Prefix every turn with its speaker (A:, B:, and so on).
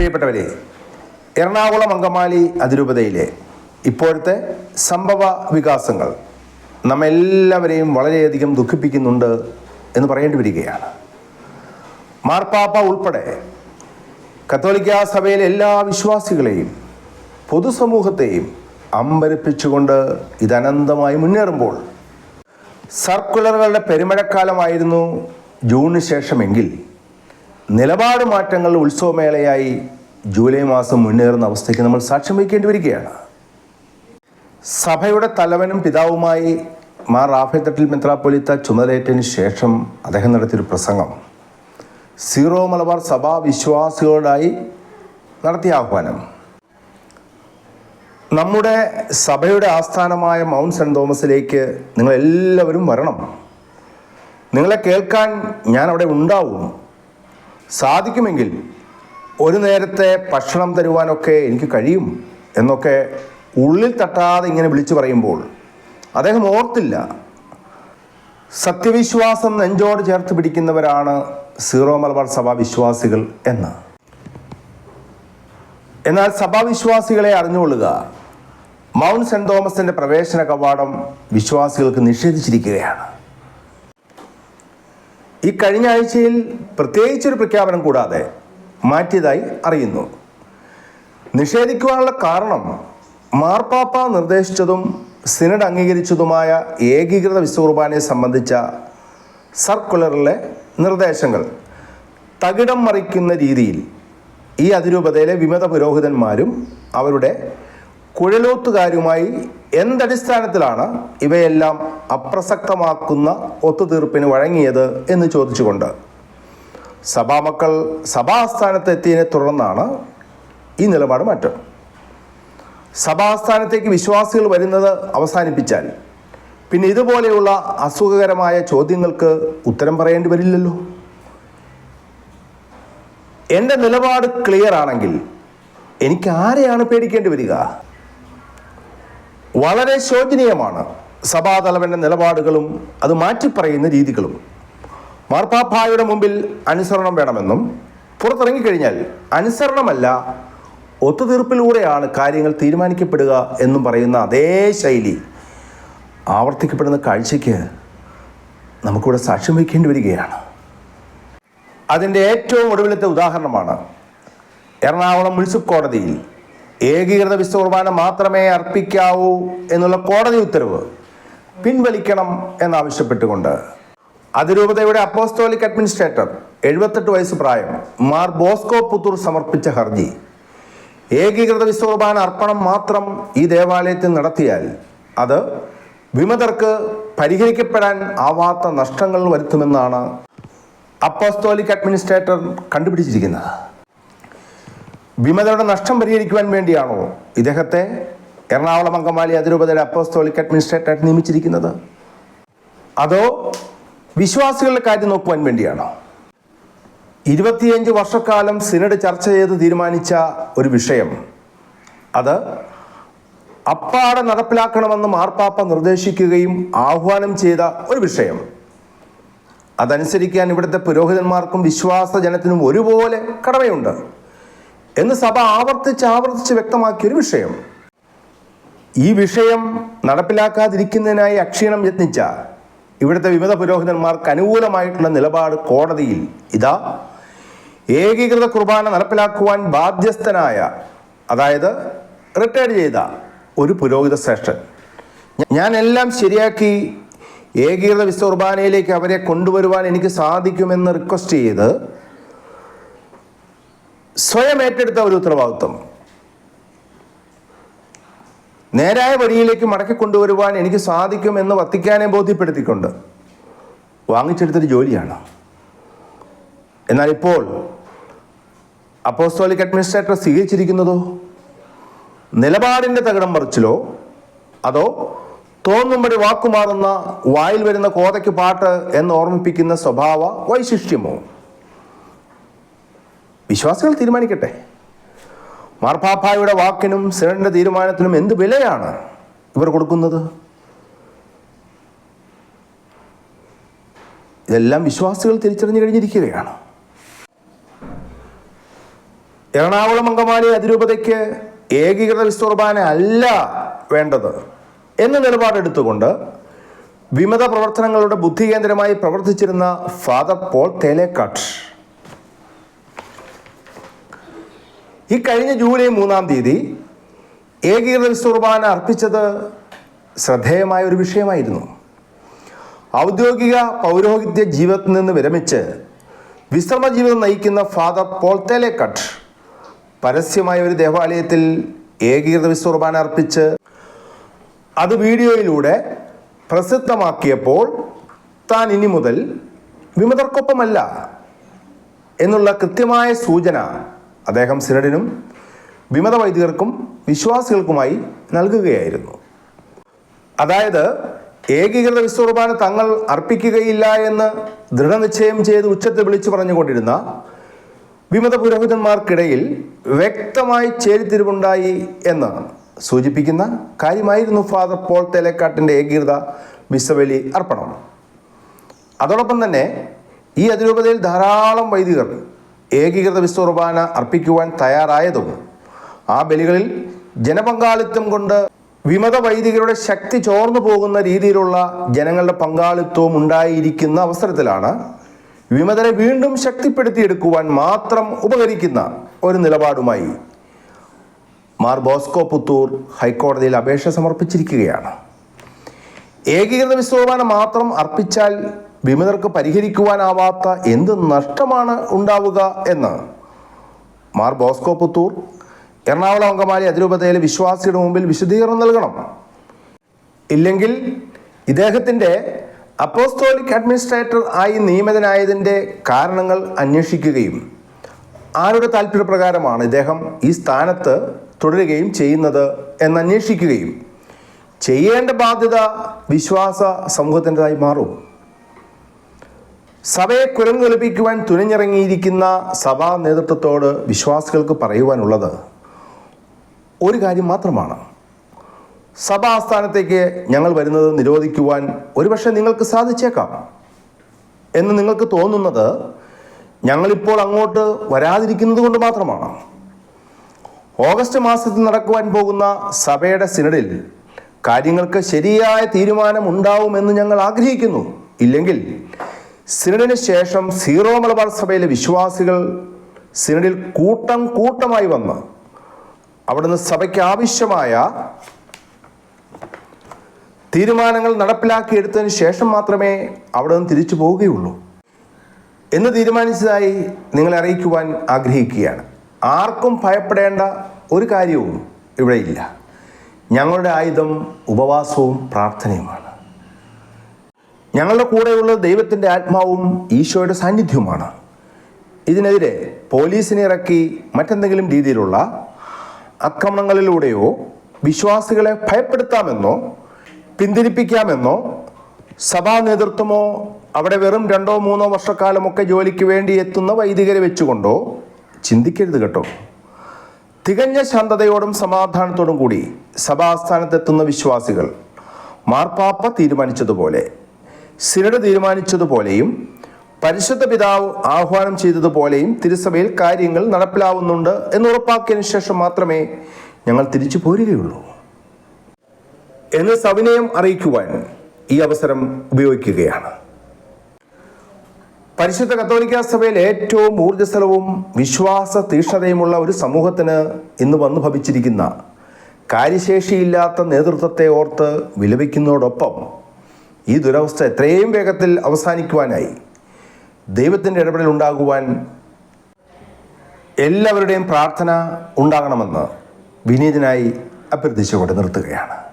A: പ്രിയപ്പെട്ടവരെ എറണാകുളം അങ്കമാലി അതിരൂപതയിലെ ഇപ്പോഴത്തെ സംഭവ വികാസങ്ങൾ നമ്മെല്ലാവരെയും വളരെയധികം ദുഃഖിപ്പിക്കുന്നുണ്ട് എന്ന് പറയേണ്ടി വരികയാണ്. മാർപ്പാപ്പ ഉൾപ്പെടെ കത്തോലിക്ക സഭയിലെ എല്ലാ വിശ്വാസികളെയും പൊതുസമൂഹത്തെയും അമ്പരപ്പിച്ചുകൊണ്ട് ഇതനന്തമായി മുന്നേറുമ്പോൾ സർക്കുലറുകളുടെ പെരുമഴക്കാലമായിരുന്നു ജൂണിന് ശേഷമെങ്കിൽ നിലപാട് മാറ്റങ്ങൾ ഉത്സവമേളയായി ജൂലൈ മാസം മുന്നേറുന്ന അവസ്ഥയ്ക്ക് നമ്മൾ സാക്ഷ്യം വഹിക്കേണ്ടി വരികയാണ്. സഭയുടെ തലവനും പിതാവുമായി മാർ റാഫേത്തട്ടിൽ മെത്രാപ്പൊലിത്ത ചുമതലയേറ്റതിന് ശേഷം അദ്ദേഹം നടത്തിയൊരു പ്രസംഗം. സീറോ മലബാർ സഭാ വിശ്വാസികളോടായി നടത്തിയ ആഹ്വാനം. നമ്മുടെ സഭയുടെ ആസ്ഥാനമായ മൗണ്ട് സെന്റ് തോമസിലേക്ക് നിങ്ങളെല്ലാവരും വരണം. നിങ്ങളെ കേൾക്കാൻ ഞാൻ അവിടെ ഉണ്ടാവും. സാധിക്കുമെങ്കിൽ ഒരു നേരത്തെ ഭക്ഷണം തരുവാനൊക്കെ എനിക്ക് കഴിയും എന്നൊക്കെ ഉള്ളിൽ തട്ടാതെ ഇങ്ങനെ വിളിച്ചു പറയുമ്പോൾ അദ്ദേഹം ഓർത്തില്ല. സത്യവിശ്വാസം നെഞ്ചോട് ചേർത്ത് പിടിക്കുന്നവരാണ് സീറോ മലബാർ സഭാ വിശ്വാസികൾ എന്ന്. എന്നാൽ സഭാവിശ്വാസികളെ അറിഞ്ഞുകൊള്ളുക. മൗണ്ട് സെന്റ് തോമസിന്റെ പ്രവേശന കവാടം വിശ്വാസികൾക്ക് നിഷേധിച്ചിരിക്കുകയാണ്. ഈ കഴിഞ്ഞ ആഴ്ചയിൽ പ്രത്യേകിച്ചൊരു പ്രഖ്യാപനം കൂടാതെ മാറ്റിയതായി അറിയുന്നു. നിഷേധിക്കുവാനുള്ള കാരണം മാർപ്പാപ്പ നിർദ്ദേശിച്ചതും സിനഡ് അംഗീകരിച്ചതുമായ ഏകീകൃത വിശ്വകുർബാനയെ സംബന്ധിച്ച സർക്കുലറിലെ നിർദ്ദേശങ്ങൾ തകിടം മറിക്കുന്ന രീതിയിൽ ഈ അതിരൂപതയിലെ വിമത പുരോഹിതന്മാരും അവരുടെ കുഴലൂത്തുകാരുമായി എന്തടിസ്ഥാനത്തിലാണ് ഇവയെല്ലാം അപ്രസക്തമാക്കുന്ന ഒത്തുതീർപ്പിന് വഴങ്ങിയത് എന്ന് ചോദിച്ചുകൊണ്ട് സഭാമക്കൾ സഭാസ്ഥാനത്തെത്തിയതിനെ തുടർന്നാണ് ഈ നിലപാട് മാറ്റം. സഭാസ്ഥാനത്തേക്ക് വിശ്വാസികൾ വരുന്നത് അവസാനിപ്പിച്ചാൽ പിന്നെ ഇതുപോലെയുള്ള അസുഖകരമായ ചോദ്യങ്ങൾക്ക് ഉത്തരം പറയേണ്ടി വരില്ലല്ലോ. എന്റെ നിലപാട് ക്ലിയർ ആണെങ്കിൽ എനിക്ക് ആരെയാണ് പേടിക്കേണ്ടി വരിക? വളരെ ശോചനീയമാണ് സഭാതലവന്റെ നിലപാടുകളും അത് മാറ്റിപ്പറയുന്ന രീതികളും. മാർപ്പാപ്പായുടെ മുമ്പിൽ അനുസരണം വേണമെന്നും പുറത്തിറങ്ങിക്കഴിഞ്ഞാൽ അനുസരണമല്ല ഒത്തുതീർപ്പിലൂടെയാണ് കാര്യങ്ങൾ തീരുമാനിക്കപ്പെടുക എന്നും പറയുന്ന അതേ ശൈലി ആവർത്തിക്കപ്പെടുന്ന കാഴ്ചയ്ക്ക് നമുക്കിവിടെ സാക്ഷ്യം വഹിക്കേണ്ടി വരികയാണ്. അതിന്റെ ഏറ്റവും ഒടുവിലത്തെ ഉദാഹരണമാണ് എറണാകുളം മുനിസിപ്പൽ കോടതിയിൽ ഏകീകൃത വിശ്വകുർബാന മാത്രമേ അർപ്പിക്കാവൂ എന്നുള്ള കോടതി ഉത്തരവ് പിൻവലിക്കണം എന്നാവശ്യപ്പെട്ടുകൊണ്ട് അതിരൂപതയുടെ അപ്പോസ്തോലിക് അഡ്മിനിസ്ട്രേറ്റർ എഴുപത്തെട്ട് വയസ്സ് പ്രായം മാർ ബോസ്കോ പുത്തൂർ സമർപ്പിച്ച ഹർജി. ഏകീകൃത വിശ്വകുർബാന അർപ്പണം മാത്രം ഈ ദേവാലയത്തിൽ നടത്തിയാൽ അത് വിമതർക്ക് പരിഹരിക്കപ്പെടാൻ ആവാത്ത നഷ്ടങ്ങൾ വരുത്തുമെന്നാണ് അപ്പോസ്തോലിക് അഡ്മിനിസ്ട്രേറ്റർ കണ്ടുപിടിച്ചിരിക്കുന്നത്. വിമതരുടെ നഷ്ടം പരിഹരിക്കുവാൻ വേണ്ടിയാണോ ഇദ്ദേഹത്തെ എറണാകുളം അങ്കമാലി അതിരൂപതയുടെ അപ്പോസ്തോളിക് അഡ്മിനിസ്ട്രേറ്റർ നിയമിച്ചിരിക്കുന്നത്? അതോ വിശ്വാസികളുടെ കാര്യം നോക്കുവാൻ വേണ്ടിയാണോ? ഇരുപത്തിയഞ്ച് വർഷക്കാലം സിനഡ് ചർച്ച ചെയ്ത് തീരുമാനിച്ച ഒരു വിഷയം. അത് അപ്പാടെ നടപ്പിലാക്കണമെന്ന് മാർപ്പാപ്പ നിർദ്ദേശിക്കുകയും ആഹ്വാനം ചെയ്ത ഒരു വിഷയം. അതനുസരിക്കാൻ ഇവിടുത്തെ പുരോഹിതന്മാർക്കും വിശ്വാസ ജനത്തിനും ഒരുപോലെ കടമയുണ്ട്. എന്ന് സഭ ആവർത്തിച്ച് ആവർത്തിച്ച് വ്യക്തമാക്കിയൊരു വിഷയം. ഈ വിഷയം നടപ്പിലാക്കാതിരിക്കുന്നതിനായി അക്ഷീണം യത്നിച്ച ഇവിടുത്തെ വിമത പുരോഹിതന്മാർക്ക് അനുകൂലമായിട്ടുള്ള നിലപാട് കോടതിയിൽ ഇതാ ഏകീകൃത കുർബാന നടപ്പിലാക്കുവാൻ ബാധ്യസ്ഥനായ അതായത് റിട്ടയർ ചെയ്ത ഒരു പുരോഹിത ശ്രേഷ്ഠൻ. ഞാൻ എല്ലാം ശരിയാക്കി ഏകീകൃത വിശ്വ കുർബാനയിലേക്ക് അവരെ കൊണ്ടുവരുവാൻ എനിക്ക് സാധിക്കുമെന്ന് റിക്വസ്റ്റ് ചെയ്ത് സ്വയം ഏറ്റെടുത്ത ഒരു ഉത്തരവാദിത്വം. നേരായ വഴിയിലേക്ക് മടക്കി കൊണ്ടുവരുവാൻ എനിക്ക് സാധിക്കുമെന്ന് വത്തിക്കാനെ ബോധ്യപ്പെടുത്തിക്കൊണ്ട് വാങ്ങിച്ചെടുത്തൊരു ജോലിയാണ്. എന്നാൽ ഇപ്പോൾ അപ്പോസ്റ്റോളിക് അഡ്മിനിസ്ട്രേറ്റർ സ്വീകരിച്ചിരിക്കുന്നതോ നിലപാടിന്റെ തകിടം മറിച്ചിലോ അതോ തോന്നുമ്പടി വാക്കുമാറുന്ന വായിൽ വരുന്ന കോതയ്ക്ക് പാട്ട് എന്ന് ഓർമ്മിപ്പിക്കുന്ന സ്വഭാവ വൈശിഷ്ട്യമോ? വിശ്വാസികൾ തീരുമാനിക്കട്ടെ. മാർപ്പാപ്പായുടെ വാക്കിനും സിനഡിന്റെ തീരുമാനത്തിനും എന്ത് വിലയാണ് ഇവർ കൊടുക്കുന്നത്? ഇതെല്ലാം വിശ്വാസികൾ തിരിച്ചറിഞ്ഞു കഴിഞ്ഞിരിക്കുകയാണ്. എറണാകുളം അങ്കമാലി അതിരൂപതയ്ക്ക് ഏകീകൃത വിസ്തുർബാന അല്ല വേണ്ടത് എന്ന നിലപാടെടുത്തുകൊണ്ട് വിമത പ്രവർത്തനങ്ങളുടെ ബുദ്ധികേന്ദ്രമായി പ്രവർത്തിച്ചിരുന്ന ഫാദർ പോൾ തേലേക്കാട്ട്. ഈ കഴിഞ്ഞ ജൂലൈ മൂന്നാം തീയതി ഏകീകൃത വിസ്തുർബാന അർപ്പിച്ചത് ശ്രദ്ധേയമായ ഒരു വിഷയമായിരുന്നു. ഔദ്യോഗിക പൗരോഹിത്യ ജീവിതത്തിൽ നിന്ന് വിരമിച്ച് വിശ്രമ ജീവിതം നയിക്കുന്ന ഫാദർ പോൾ കട്ട് പരസ്യമായ ഒരു ദേവാലയത്തിൽ ഏകീകൃത വിസ്തുർബാന അർപ്പിച്ച് അത് വീഡിയോയിലൂടെ പ്രസിദ്ധമാക്കിയപ്പോൾ താൻ ഇനി മുതൽ വിമതർക്കൊപ്പമല്ല എന്നുള്ള കൃത്യമായ സൂചന അദ്ദേഹം സിനഡിനും വിമത വൈദികർക്കും വിശ്വാസികൾക്കുമായി നൽകുകയായിരുന്നു. അതായത് ഏകീകൃത വിശ്വകുർബാന തങ്ങൾ അർപ്പിക്കുകയില്ല എന്ന് ദൃഢനിശ്ചയം ചെയ്ത് ഉച്ചത്തിൽ വിളിച്ചു പറഞ്ഞുകൊണ്ടിരുന്ന വിമത പുരോഹിതന്മാർക്കിടയിൽ വ്യക്തമായി ചേരിത്തിരിവുണ്ടായി എന്ന് സൂചിപ്പിക്കുന്ന കാര്യമായിരുന്നു ഫാദർ പോൾ തേലേക്കാട്ടിന്റെ ഏകീകൃത വിശ്വബലി അർപ്പണം. അതോടൊപ്പം തന്നെ ഈ അതിരൂപതയിൽ ധാരാളം വൈദികർ ഏകീകൃത വിശ്വകുർബാന അർപ്പിക്കുവാൻ തയ്യാറായതും ആ ബലികളിൽ ജനപങ്കാളിത്തം കൊണ്ട് വിമത വൈദികരുടെ ശക്തി ചോർന്നു പോകുന്ന രീതിയിലുള്ള ജനങ്ങളുടെ പങ്കാളിത്തവും ഉണ്ടായിരിക്കുന്ന അവസരത്തിലാണ് വിമതരെ വീണ്ടും ശക്തിപ്പെടുത്തിയെടുക്കുവാൻ മാത്രം ഉപകരിക്കുന്ന ഒരു നിലപാടുമായി മാർ ബോസ്കോ പുത്തൂർ ഹൈക്കോടതിയിൽ അപേക്ഷ സമർപ്പിച്ചിരിക്കുകയാണ്. ഏകീകൃത വിശ്വകുർബാന മാത്രം അർപ്പിച്ചാൽ വിമതർക്ക് പരിഹരിക്കുവാനാവാത്ത എന്ത് നഷ്ടമാണ് ഉണ്ടാവുക എന്ന്. മാർ ബോസ്കോ പുത്തൂർ എറണാകുളം അങ്കമാലി അതിരൂപതയിലെ വിശ്വാസിയുടെ മുമ്പിൽ വിശദീകരണം നൽകണം. ഇല്ലെങ്കിൽ ഇദ്ദേഹത്തിന്റെ അപ്പോസ്തോലിക് അഡ്മിനിസ്ട്രേറ്റർ ആയി നിയമിതനായതിന്റെ കാരണങ്ങൾ അന്വേഷിക്കുകയും ആരുടെ താല്പര്യപ്രകാരമാണ് ഇദ്ദേഹം ഈ സ്ഥാനത്ത് തുടരുകയും ചെയ്യുന്നത് എന്ന് അന്വേഷിക്കുകയും ചെയ്യേണ്ട ബാധ്യത വിശ്വാസ സമൂഹത്തിന്റെതായി മാറും. സഭയെ കുരങ്ങൊലിപ്പിക്കുവാൻ തുനിഞ്ഞിറങ്ങിയിരിക്കുന്ന സഭാ നേതൃത്വത്തോട് വിശ്വാസികൾക്ക് പറയുവാനുള്ളത് ഒരു കാര്യം മാത്രമാണ്. സഭാ ആസ്ഥാനത്തേക്ക് ഞങ്ങൾ വരുന്നത് നിരോധിക്കുവാൻ ഒരുപക്ഷെ നിങ്ങൾക്ക് സാധിച്ചേക്കാം എന്ന് നിങ്ങൾക്ക് തോന്നുന്നത് ഞങ്ങളിപ്പോൾ അങ്ങോട്ട് വരാതിരിക്കുന്നത് കൊണ്ട് മാത്രമാണ്. ഓഗസ്റ്റ് മാസത്തിൽ നടക്കുവാൻ പോകുന്ന സഭയുടെ സിനഡിൽ കാര്യങ്ങൾക്ക് ശരിയായ തീരുമാനം ഉണ്ടാവുമെന്ന് ഞങ്ങൾ ആഗ്രഹിക്കുന്നു. ഇല്ലെങ്കിൽ സിനഡിന് ശേഷം സീറോ മലബാർ സഭയിലെ വിശ്വാസികൾ സിനഡിൽ കൂട്ടം കൂട്ടമായി വന്ന് അവിടുന്ന് സഭയ്ക്ക് ആവശ്യമായ തീരുമാനങ്ങൾ നടപ്പിലാക്കിയെടുത്തതിന് ശേഷം മാത്രമേ അവിടെ നിന്ന് തിരിച്ചു പോവുകയുള്ളൂ. എന്ന് തീരുമാനിച്ചതായി നിങ്ങളെ അറിയിക്കുവാൻ ആഗ്രഹിക്കുകയാണ്. ആർക്കും ഭയപ്പെടേണ്ട ഒരു കാര്യവും ഇവിടെയില്ല. ഞങ്ങളുടെ ആയുധം ഉപവാസവും പ്രാർത്ഥനയുമാണ്. ഞങ്ങളുടെ കൂടെയുള്ള ദൈവത്തിന്റെ ആത്മാവും ഈശോയുടെ സാന്നിധ്യവുമാണ്. ഇതിനെതിരെ പോലീസിനെ ഇറക്കി മറ്റെന്തെങ്കിലും രീതിയിലുള്ള ആക്രമണങ്ങളിലൂടെയോ വിശ്വാസികളെ ഭയപ്പെടുത്താമെന്നോ പിന്തിരിപ്പിക്കാമെന്നോ സഭാ നേതൃത്വമോ അവിടെ വെറും രണ്ടോ മൂന്നോ വർഷക്കാലമൊക്കെ ജോലിക്ക് വേണ്ടി എത്തുന്ന വൈദികരെ വെച്ചുകൊണ്ടോ ചിന്തിക്കരുത് കേട്ടോ. തികഞ്ഞ ശാന്തതയോടും സമാധാനത്തോടും കൂടി സഭാസ്ഥാനത്തെത്തുന്ന വിശ്വാസികൾ മാർപ്പാപ്പ തീരുമാനിച്ചതുപോലെ സിനഡ് തീരുമാനിച്ചതുപോലെയും പരിശുദ്ധ പിതാവ് ആഹ്വാനം ചെയ്തതുപോലെയും തിരുസഭയിൽ കാര്യങ്ങൾ നടപ്പിലാവുന്നുണ്ട് എന്ന് ഉറപ്പാക്കിയതിനു ശേഷം മാത്രമേ ഞങ്ങൾ തിരിച്ചു പോരുകയുള്ളൂ. എന്ന് സവിനയം അറിയിക്കുവാൻ ഈ അവസരം ഉപയോഗിക്കുകയാണ്. പരിശുദ്ധ കത്തോലിക്ക സഭയിൽ ഏറ്റവും ഊർജസ്വലവും വിശ്വാസ തീക്ഷ്ണതയുമുള്ള ഒരു സമൂഹത്തിന് ഇന്ന് വന്നു ഭവിച്ചിരിക്കുന്ന കാര്യശേഷിയില്ലാത്ത നേതൃത്വത്തെ ഓർത്ത് വിലപിക്കുന്നതോടൊപ്പം ഈ ദുരവസ്ഥ എത്രയും വേഗത്തിൽ അവസാനിക്കുവാനായി ദൈവത്തിന്റെ ഇടപെടൽ ഉണ്ടാകുവാൻ എല്ലാവരുടെയും പ്രാർത്ഥന ഉണ്ടാകണമെന്ന് വിനീതനായി അഭ്യർത്ഥിച്ചുകൊണ്ട് നിർത്തുകയാണ്.